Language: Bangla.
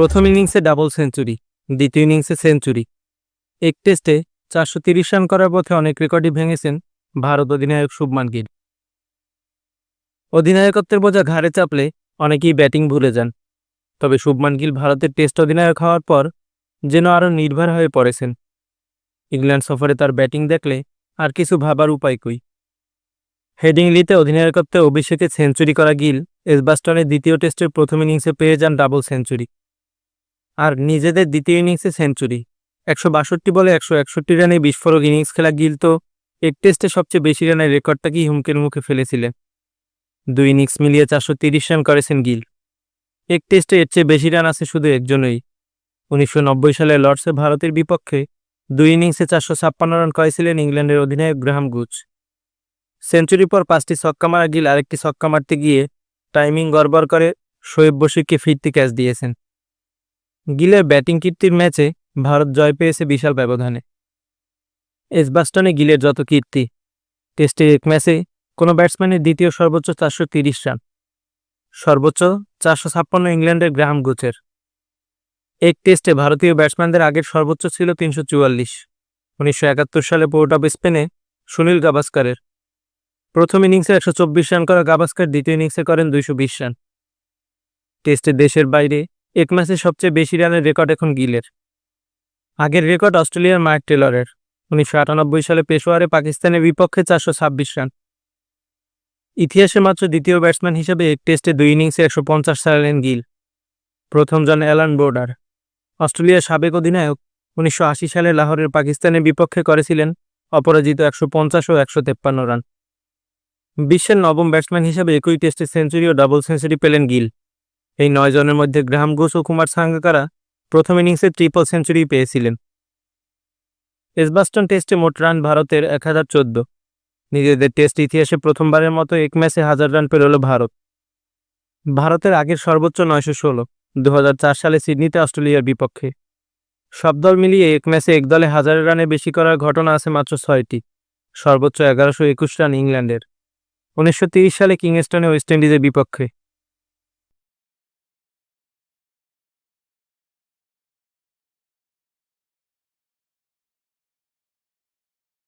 প্রথম ইনিংসে ডাবল সেঞ্চুরি, দ্বিতীয় ইনিংসে সেঞ্চুরি। এক টেস্টে চারশো তিরিশ রান করার পথে অনেক রেকর্ডই ভেঙেছেন ভারত অধিনায়ক শুভমান গিল। অধিনায়কত্বের বোঝা ঘাড়ে চাপলে অনেকেই ব্যাটিং ভুলে যান। তবে শুভমান গিল ভারতের টেস্ট অধিনায়ক হওয়ার পর যেন আরও নির্ভর হয়ে পড়েছেন। ইংল্যান্ড সফরে তার ব্যাটিং দেখলে আর কিছু ভাবার উপায় কই? হেডিংলিতে অধিনায়কত্বে অভিষেকে সেঞ্চুরি করা গিল এসবাস্টনের দ্বিতীয় টেস্টের প্রথম ইনিংসে পেয়ে যান ডাবল সেঞ্চুরি। আর নিজেদের দ্বিতীয় ইনিংসে সেঞ্চুরি। একশো বাষট্টি বলে একশো একষট্টি রানে বিস্ফোরক ইনিংস খেলা গিল তো এক টেস্টে সবচেয়ে বেশি রানের রেকর্ডটাকেই হুমকের মুখে ফেলেছিলেন দুই ইনিংস মিলিয়ে চারশো তিরিশ রান করেছেন গিল। এক টেস্টে এর চেয়ে বেশি রান আছে শুধু একজনই। উনিশশো নব্বই সালে লর্ডসে ভারতের বিপক্ষে দুই ইনিংসে চারশো ছাপ্পান্ন রান করেছিলেন ইংল্যান্ডের অধিনায়ক গ্রাহাম গুচ। সেঞ্চুরি পর পাঁচটি ছক্কা মারা গিল, আরেকটি ছক্কা মারতে গিয়ে টাইমিং গড়বড় করে শোয়েব বসিরকে ফিরতি ক্যাচ দিয়েছেন। গিলের ব্যাটিং কীর্তির ম্যাচে ভারত জয় পেয়েছে বিশাল ব্যবধানে। এসবাস্টনে গিলের যত কীর্তি, টেস্টে এক ম্যাচে কোনো ব্যাটসম্যানের দ্বিতীয় সর্বোচ্চ চারশো তিরিশ রান, সর্বোচ্চ চারশো ছাপ্পান্ন ইংল্যান্ডের গ্রাহাম গুচের এক টেস্টে ভারতীয় ব্যাটসম্যানদের আগের সর্বোচ্চ ছিল তিনশো চুয়াল্লিশ, উনিশশো একাত্তর সালে পোর্ট অফ স্পেনে সুনীল গাভাস্কারের। প্রথম ইনিংসে একশো চব্বিশ রান করা গাভাস্কার দ্বিতীয় ইনিংসে করেন দুইশো বিশ রান। টেস্টে দেশের বাইরে এক ম্যাচে সবচেয়ে বেশি রানের রেকর্ড এখন গিলের। আগের রেকর্ড অস্ট্রেলিয়ার মার্ক টেলরের, উনিশশো আটানব্বই সালে পেশোয়ারে পাকিস্তানের বিপক্ষে চারশো ছাব্বিশ রান। ইতিহাসে মাত্র দ্বিতীয় ব্যাটসম্যান হিসেবে এক টেস্টে দুই ইনিংসে একশো পঞ্চাশ চালালেন গিল। প্রথম জন অ্যালান বোর্ডার অস্ট্রেলিয়ার সাবেক অধিনায়ক, উনিশশো আশি সালে লাহোরের পাকিস্তানের বিপক্ষে করেছিলেন অপরাজিত একশো পঞ্চাশ ও একশো তেপ্পান্ন রান। বিশ্বের নবম ব্যাটসম্যান হিসেবে একই টেস্টে সেঞ্চুরি ও ডাবল সেঞ্চুরি পেলেন গিল। এই নয় জনের মধ্যে গ্রাহাম ঘোষ ও কুমার সাঙ্গাকারা প্রথম ইনিংসে ট্রিপল সেঞ্চুরি পেয়েছিলেন। এসবাস্টন টেস্টে মোট রান ভারতের এক হাজার চোদ্দ। নিজেদের টেস্ট ইতিহাসে প্রথমবারের মতো এক ম্যাচে হাজার রান পেরোল ভারত। ভারতের আগের সর্বোচ্চ নয়শো ষোলো। দু সালে সিডনিতে অস্ট্রেলিয়ার বিপক্ষে। সব দল মিলিয়ে এক ম্যাচে এক দলে হাজারের রানে বেশি করার ঘটনা আছে মাত্র ছয়টি। সর্বোচ্চ এগারোশো একুশ রান ইংল্যান্ডের। উনিশশো সালে কিংস্টনে ওয়েস্ট ইন্ডিজের বিপক্ষে।